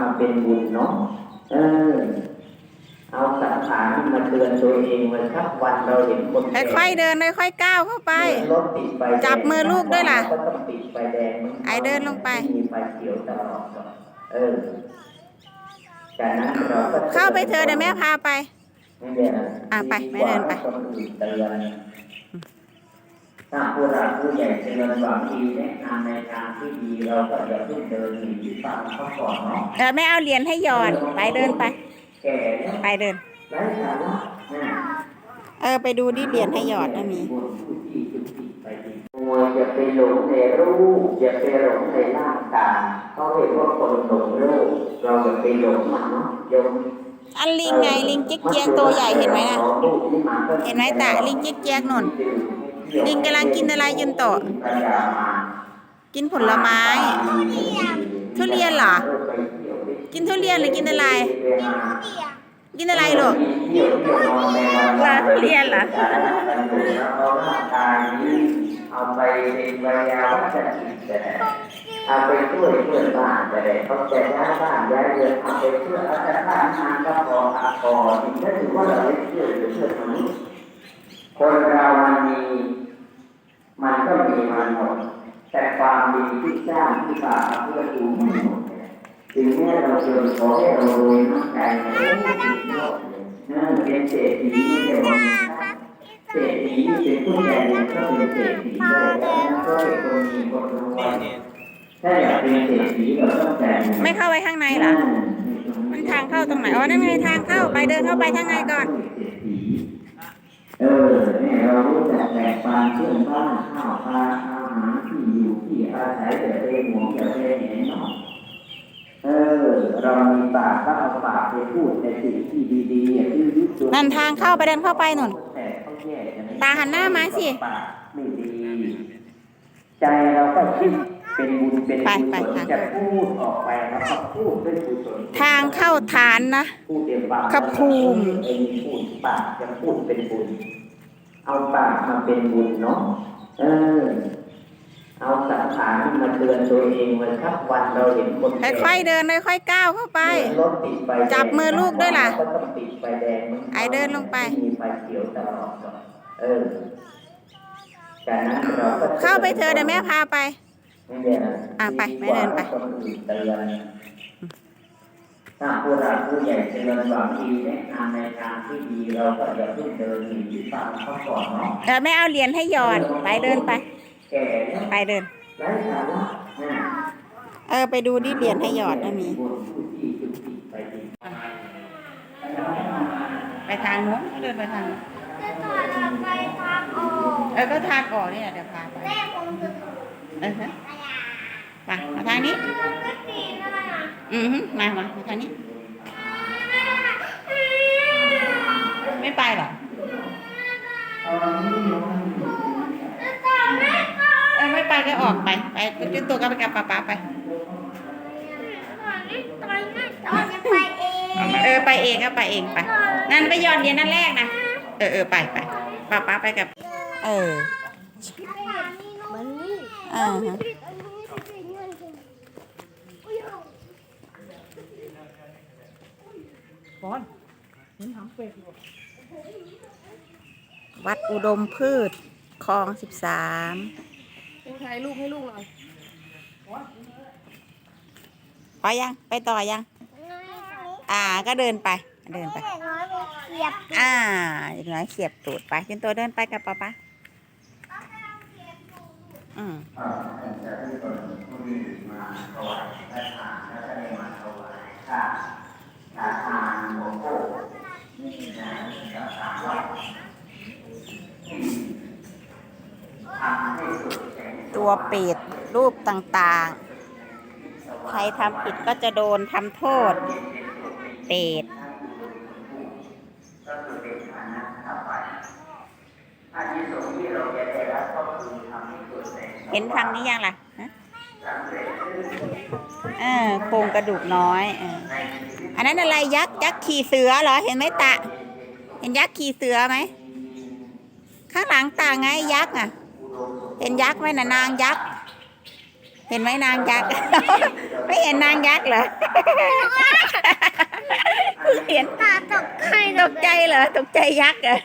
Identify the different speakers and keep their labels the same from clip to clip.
Speaker 1: มาเป็นบุญเนาะเออ เอาสังขารมาเตือนตัวเองไว้สักวันเราเห็นคนแก่
Speaker 2: ค่อยๆเดินค่อยๆก้าวเข้าไป
Speaker 1: รถติดไฟแดง
Speaker 2: จับมือลูกด้วยล่ะ
Speaker 1: ก็ต้องติดไฟแดงหมืกั
Speaker 2: ไอเดินลงไป
Speaker 1: มีไฟเขียวตลอดก่อนเออจากนั้นเราก็
Speaker 2: เข้าไปเธอะเดี๋ยวแม่พาไป
Speaker 1: ไม่ได้นะ
Speaker 2: อะไปแม่เดินไป
Speaker 1: คนอื่นเตือน ถ้าผู้หลักผู้ใหญ่เตือนบางทีแนะนำในทางที่ดีเราก็อย่าเพิ่งเดินหนีฟังเขาก่อนเนาะ
Speaker 2: เออแม่เอาเหรียญให้หยอดไปเดินไป
Speaker 1: แก่แล้ว
Speaker 2: ไปเดิน
Speaker 1: ไร้สาระนะ
Speaker 2: เออไปดูดิเหรียญให้หยอดนะมี
Speaker 1: มัวอย่าไปหลงในรูปอย่าไปหลงในร่างกายเขาเห็นว่าคนหลงโลกเราอย่าไปหลงมันเนาะโยม
Speaker 2: อันลิงไงลิงจิ๊กเจี๊ยกตัวใหญ่เห็นไหมนะเห็นไหมตะลิงจิ๊กเจี๊ยกนุ่น ลิงกำลังกินอะไรยืนโตะกินผลไม้ ทุเรียนเหรอ กินทุเรียนหรือกินอะไร กินอะไรลูกเหรอทุเรียนเหรอ
Speaker 1: เอาไปเป็นวิทยาวัจจิตแต่เอาไปช่วยเพื่อนบ้านแต่เขาจะย้ายบ้านย้ายเรือนเอาไปช่วยอาจารย์บ้านงานก็พออาพอนี่ก็ถือว่าเราได้ช่วยเหลือเพื่อนมนุษย์ คนเรามันมี มันก็มีมันหมด แต่ความดีที่สร้างที่ฝากมาเพื่อดูไม่หมดเนี่ยถึงแม้เราจะขอให้เรารวยน้ำใจเนี่ยโอ้ยสุดยอดเลยนั่นเป็นเศรษฐีไม่ใช่วันนี้นะเศรษฐีเป็นผู้ใหญ่เนี่ยก็เป็นเศรษฐีด้วยแล้วก็เป็นคนมีคนรวยถ้าอยากเป็นเศรษฐีเราต้องแต่ง
Speaker 2: ไม่เข้าไปข้างในเหรอมันทางเข้าตรงไหนอ๋อนั่นไงทางเข้าไปเดินเข้าไปข้างในก่อน
Speaker 1: เออเนี่ยเรารู้จักแบ่งปันเพื่อนบ้านข้าวปลาอาหารที่อยู่ที่อาศัยแต่เองหวงแต่เองเห็นเนาะเออ เรามีปากก็เอาปากไปพูดในสิ่งที่ดีๆอย่างที่ยุติ
Speaker 2: นั่นทางเข้าไปเดินเข้าไปนุ่น
Speaker 1: แต่เขาแย่กัน
Speaker 2: ตาหันหน้ามาสิ
Speaker 1: ปากไม่ดี ใจเราก็คิด เป็นบุญเป็น
Speaker 2: ไป
Speaker 1: กุ
Speaker 2: ไป
Speaker 1: ศล
Speaker 2: ทาง
Speaker 1: จะพูดออกไปแล้วก็พูดด้วยกุศล
Speaker 2: ทางเข้าฐานนะ
Speaker 1: พูดเต็มปาก
Speaker 2: ครับภูมิ
Speaker 1: เองพูดปากจะพูดเป็นบุญ เอาปากมาเป็นบุญเนาะเออเอาสังขารมาเตือนตัวเองไว้สักวันเราเห็นคนแก่
Speaker 2: ค่อยๆเดินค่อยๆก้าวเข้าไป
Speaker 1: รถติดไฟแดง
Speaker 2: จับมือลูกด้วยล่ะ
Speaker 1: ก็ต้องติดไฟแดงหมืกั
Speaker 2: ไอเดินลงไป
Speaker 1: มีไฟเขียวตลอดก่อนเออจากนั้นเราก็
Speaker 2: เข้าไปเธอะเดี๋ยวแม่พาไป
Speaker 1: ไม่ได้นะ
Speaker 2: อะไปแม่เดินไป
Speaker 1: คนอื่นเตือนถ้าผู้หลักผู้ใหญ่เตือนบางทีแนะนำในทางที่ดีเราก็อย่าเพิ่งเดินหนีฟังเขาก่อนเนาะ
Speaker 2: เออแม่เอาเหรียญให้หยอดไปเดินไป
Speaker 1: แก่แล้ว
Speaker 2: ไปเดิน
Speaker 1: ไร้สาระนะ
Speaker 2: เออไปดูดิเหรียญให้หยอดนะมี
Speaker 1: บุญผู้ที่จุติไปดี
Speaker 2: ไปทางโน้นเดินไปทางโน้น
Speaker 3: จะต่อเราไปทางออก
Speaker 2: เออก็ทางออกนี่แหละเดี๋ยวพาไป
Speaker 3: แม่ผมจะ
Speaker 2: เออฮะ ไปมาทางนี้
Speaker 3: ก็ตีนั่นน่ะ
Speaker 2: อือฮึมามามาทางนี้ ไม่ไปหรอ
Speaker 3: จะต่อแม่ก็
Speaker 2: เออไม่ไปก็ออกไปไปจุดตัวก็ไปกับป๊าป๊าไป
Speaker 3: ต่อนี่ต่อนี่ต่อจะไปเอง
Speaker 2: เออไปเองก็ไปเองไป นั่นไปหยอดเหรียญนั่นแรกนะเออเออไปไปป๊าป๊าไปกับ เออ
Speaker 3: มันนี่
Speaker 2: อ่า ฮะวัดอุดมพืชคลองสิบสาม
Speaker 3: ถ่ายรูปให้ลูกหน่อย
Speaker 2: ไปยังไปต่อยัง อ่าก็เดินไปเดินไป
Speaker 3: เด็กน้อยมันเขียบ
Speaker 2: อ่าอย่างน้อยเขียบตูดไปจนตัวเดินไปกับป๊าป๊าอืม
Speaker 1: อ่าจะให้คนผู้ที่มาถวายพระทานและได้มาถวายข้าทาทานหลวงพ่อนี่นะจะถามว่าทำให้สุดแสง
Speaker 2: ตัวเป็ดรูปต่างๆ ใครทำผิดก็จะโดนทำโทษ เป็ด
Speaker 1: ก็คือเป็นฐานะต่อไปอันที่สงส์ที่เราจะได้รับก็คือทำให้เกิดแสง
Speaker 2: เห็นฟังนี้ยังล่ะ
Speaker 1: เอ
Speaker 2: อโครงกระดูกน้อยอันนั้นอะไรยักษ์ยักษ์ขี่เสือเหรอ เห็นไหมตะ เห็นยักษ์ขี่เสือไหม ข้างหลังตาไงยักษ์อะ เห็นยักษ์ไหมน่ะนางยักษ์ เห็นไหมนางยักษ์ ไม่เห็นนางยักษ์เหรอเพิ่งเห็น
Speaker 3: ตาตกใคร
Speaker 2: ตกใจเหรอ ตกใจยักษ์เหรอ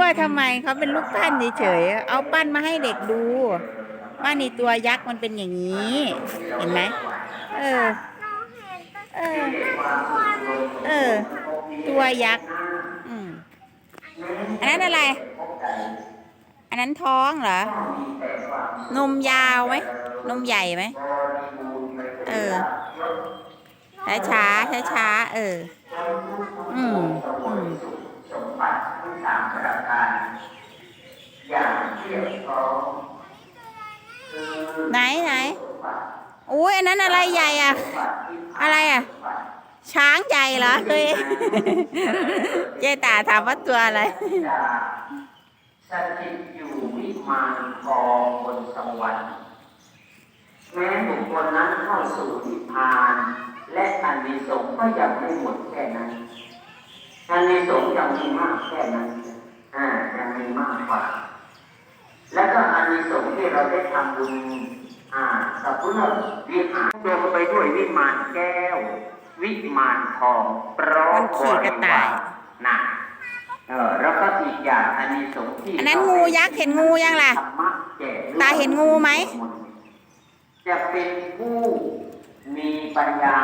Speaker 2: ว่าทำไมเขาเป็นลูกปั้นเฉยๆ เอาปั้นมาให้เด็กดูว่านี่ตัวยักษ์มันเป็นอย่างนี้ เห็นไหมเออ
Speaker 3: น้องเห็นตะ
Speaker 2: เออ เออ ตัวยักษ์ อืมอันนั้นอะไร อันนั้นท้องเหรอ นมยาวไหม นมใหญ่ไหม เออ ช้าช้าช้าช้าๆเออ อืมอืม
Speaker 1: สมบัติทั้งสามประการอย่างเทียบพร้อมคือ
Speaker 2: ไหนไหนอุ้ยอันนั้นอะไรใหญ่อะอะไรอะช้างใหญ่เหรอเคยเจ๊ตาถามว่าตัวอะไร
Speaker 1: จะ สถิตอยู่วิมานทองบนสวรรค์แม้บุคคลนั้นเข้าสู่นิพพาน และอานิสงส์ก็ยังไม่หมดแค่นั้นอานิสงส์ยังมีมากแค่นั้นอ่ายังมีมากกว่า แล้วก็อานิสงส์ที่เราได้ทำบุญอ่าสัพพุทธวิหารรวมไปด้วยวิมานแก้ว วิมานทองพร้อม
Speaker 2: มันขี่กระต่าย
Speaker 1: นะ เออแล้วก็อีกอย่างอานิสงส์ที่
Speaker 2: อันนั้นงูยักษ์เห็นงูยังล่ะ
Speaker 1: ธรรมะแก่ลูก
Speaker 2: ตาเห็นงูไหม
Speaker 1: จะเป็นผู้มีปัญญา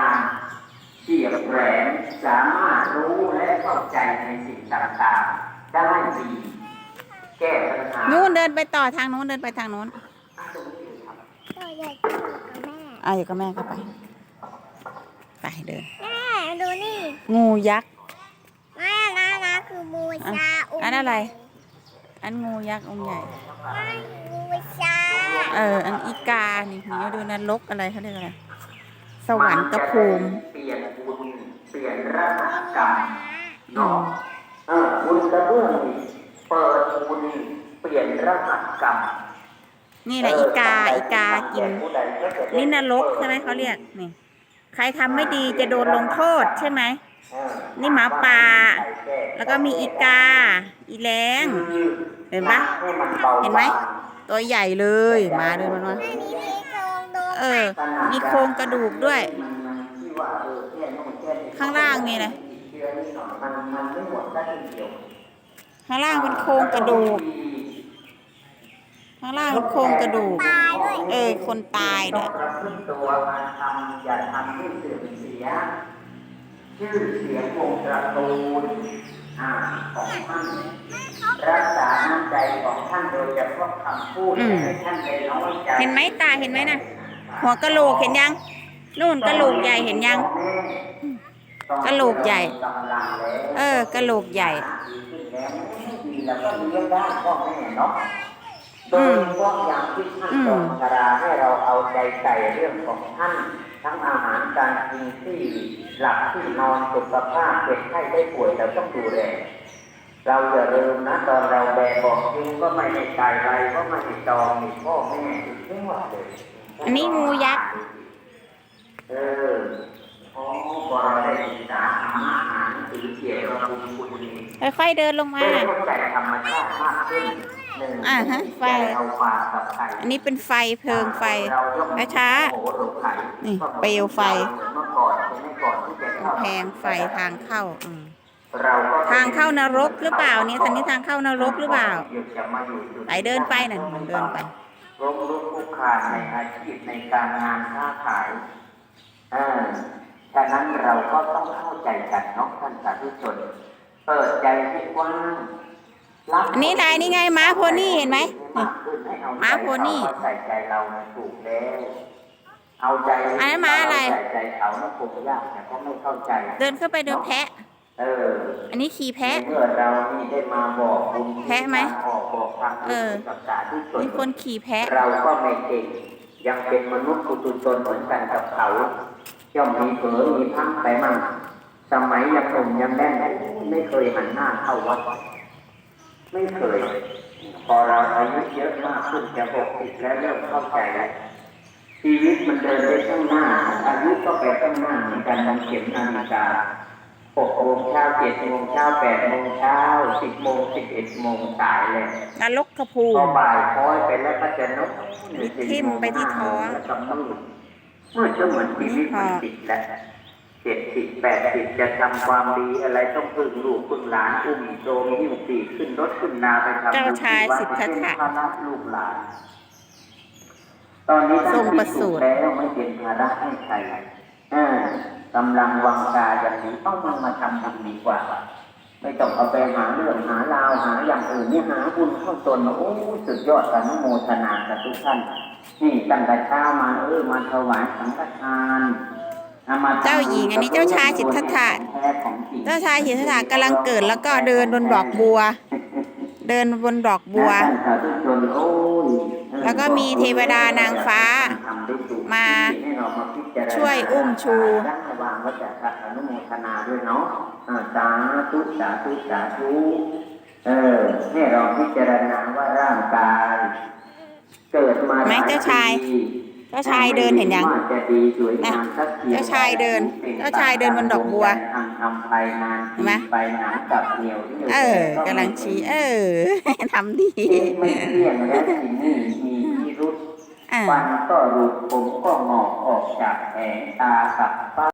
Speaker 1: เฉียบแหลมสามารถรู้และเข้าใจในสิ่งต่างๆ ได้ดีแก้ปัญหา
Speaker 2: นู้นเดินไปต่อทางนู้นเดินไปทางนู้น
Speaker 3: ตัวใหญ่ที่สุดกับแม่
Speaker 2: อะอยู่กับแม่เข้าไป ไปเดิน
Speaker 3: แม่ดูนี่
Speaker 2: งูยักษ์
Speaker 3: แม่นะ นะคือมูชา
Speaker 2: อันอะไร อันงูยักษ์องค์ใหญ่
Speaker 3: ไม่มูชา
Speaker 2: เออ อันอีกา นี่นี่ดูนรกอะไรเขาเรียกอะไร สวรรค์กระภูมิ
Speaker 1: เปลี่ยนบุญเปลี่ยนรหัสกรรม
Speaker 2: อื
Speaker 1: เนาะ
Speaker 2: ม
Speaker 1: เออบุญกระเบื้องนี่เปิดบุญเปลี่ยนรหัสกรรม
Speaker 2: นี่แหละอีกา อีกากิน นี่นรกใช่ไหมเขาเรียก นี่ ใครทำไม่ดีจะโดนลงโทษใช่ไหม นี่หมาป่า แล้วก็มีอีกา อีแรงเห็นปะเห็นไหม ตัวใหญ่เลยมาเลยมันว่า
Speaker 3: ม่นี้มีโครงดู
Speaker 2: เออ มีโครงกระดูกด้วย ข้างล่างนี่นะ
Speaker 1: มันมันไม่หมดได้ทีเดีย
Speaker 2: ข้างล่างเป็นโครงกระดูก ข้างล่างเป็นโครงกระดูก เออ คนตาย
Speaker 1: ต้
Speaker 2: เนี่
Speaker 1: ย ชื่อเสียงวงตระกูลอ่าของท่านรักษาน้ำใจของท่านโดยเฉพาะคำพูด
Speaker 2: อืม
Speaker 1: ให้ท่านได้น้อยใจ
Speaker 2: เห็นไหมตาเห็นไหมน่ะหัวกะโหลกเห็นยังนู่นกะโหลกใหญ่เห็นยังกะโหลกใหญ่ เออกะโหลกใหญ่
Speaker 1: โดยเฉพาะอย่างที่ท่านทรงกราให้เราเอาใจใส่เรื่องของท่าน ทั้งอาหารการกินที่หลับที่นอนสุขภาพเจ็บไข้ได้ป่วยเราต้องดูแลเราอย่าลืมนะตอนเราแบกบอกจริงก็ไม่ให้ไก่ไรก็ไม่ให้จองมีพ่อแม่อีกทั้งหมดเลย
Speaker 2: อันนี้งูยักษ์
Speaker 1: เออพอพอเราได้ศึกษาธรรมะอ่านหนังสือเกี่ยวกับบุญคุณนี้
Speaker 2: ค่อยๆเดินลงมา
Speaker 1: ได้เข้าใจธรรมชาติมากขึ้น
Speaker 2: อ่าฮะไฟ
Speaker 1: เอาฝากกับไข่
Speaker 2: อันนี้เป็นไฟเพลิงไฟช้า
Speaker 1: โอ้โหหลงไข่
Speaker 2: นี่เปลวไฟ
Speaker 1: เมื่อก่อนใช่ไหมก่อนที่จะเข้า
Speaker 2: ๆแพงไฟทางเข้าอืม
Speaker 1: เราก็
Speaker 2: ทางเข้านรกหรือเปล่าเนี่ยทางนี้ทางเข้านรกหรือเปล่า
Speaker 1: จะมาอยู่จุด
Speaker 2: ไปเดินไปน่ะมันเดินไป
Speaker 1: ล้มลุกคลุกคลานในอาชีพในการงานค้าขายเออฉะนั้นเราก็ต้องเข้าใจกันเนาะท่านสาธุชน เปิดใจให้กว้างรับ
Speaker 2: อั นนี้อะไรนี่ไงม้าโพนี่เห็นไหมม้าโพนี่
Speaker 1: ใส่ใจเราถูกแล้วเอาใจ
Speaker 2: อันนั้นม้าอะไร
Speaker 1: ใส่ใจเขานะคงยากแต่ก็ไม่เข้าใจ
Speaker 2: เดินเข้าไปเดินแพะ
Speaker 1: เออ
Speaker 2: อันนี้ขี่แพะ
Speaker 1: เมื่อเรานี่ได้มาบอกบุญ
Speaker 2: แพะไหม
Speaker 1: ออกบอกทาง
Speaker 2: เออ
Speaker 1: กับสาธุชน
Speaker 2: มีคนขี่แพะ
Speaker 1: เราก็ไม่เก่งยังเป็นมนุษย์ปุถุชนเหมือนกันกับเขาย่อมมีเผลอมีพังไปมั่งสมัยยังหนุ่มยังแน่นไม่เคยหันหน้าเข้าวัด ไม่เคย พอเราอายุเยอะมากขึ้นจะหกสิบแล้วเริ่มเข้าใจแล้วชีวิตมันเดินไปข้างหน้า อายุก็ไปข้างหน้าเหมือนกันมันเข็มนาฬิกาหหกโมงเช้าเจ็ดโมงเช้าแปดโมงเช้าสิบโมงสิบเอ็ดโมงสายเลย
Speaker 2: นรกกระพู
Speaker 1: พอบ่ายคอยไปแล้วก็จะนก
Speaker 2: ทิ่มไปที่ท้อง
Speaker 1: แล้วก็มืดมืดก็เหมือนชีวิตมันติดแล้ว เจ็ดสิบแปดสิบจะทำความดีอะไรต้องพึ่งลูกพึ่งหลานอุ้มโจมหิ้วปีกขึ้นรถขึ้นนาไปทำ
Speaker 2: เจ้าชายสิทธัตถะ
Speaker 1: เป็นภาระลูกหลาน ตอนนี้ท่าน
Speaker 2: ทรงประสูติ
Speaker 1: แล้วไม่เป็นภาระให้ใครเออกำลังวังชาอย่างนี้ต้องมันมาทำบุญดีกว่า ไม่ต้องเอาไปหาเรื่องหาราวหาอย่างอื่นเนี่ยหาบุญเข้าตนมาโอ้ยสุดยอดกันโมทนากับทุกท่านนี่ตั้งแต่เช้ามาเออมาถวายสังฆทานอมทำ
Speaker 2: เจ้าหญิงอันนี้เจ้าชายสิทธัตถะ
Speaker 1: แท้ของจริง
Speaker 2: เจ้าชายสิทธัตถะกำลังเกิดแล้วก็เดินบนดอกบัว เดินบนดอกบัว
Speaker 1: ท่านสาธุชนโอ้ยเออ
Speaker 2: แล้วก็มีเทวดานางฟ้า
Speaker 1: ทำได้ถูก
Speaker 2: มา
Speaker 1: ให้เรามาพิจารณา
Speaker 2: ช่วยอุ้มชู
Speaker 1: ได้วางไว้จากอนุโมทนาด้วยเนาะอ่าสาธุสาธุสาธุเออให้เราพิจารณาว่าร่างกาย เกิดมา
Speaker 2: ไหมเจ้าชาย เจ้าชายเดินเห็นยัง
Speaker 1: ว่าจะดีสวยงามสักพียง
Speaker 2: เจ้าชายเดิน เจ้าชายเดินบนดอกบัว
Speaker 1: ทางทำไปนาน
Speaker 2: เห็นไหม
Speaker 1: ไปหนังกับเหนียวที่
Speaker 2: เออกำลังชี้ เออทำดี
Speaker 1: ไม่เที่ยงและสิ่งนี้มีพิรุษ
Speaker 2: อ่า
Speaker 1: ฟันก็หลุดผมก็งอกออกจากแผงตากับฟ้า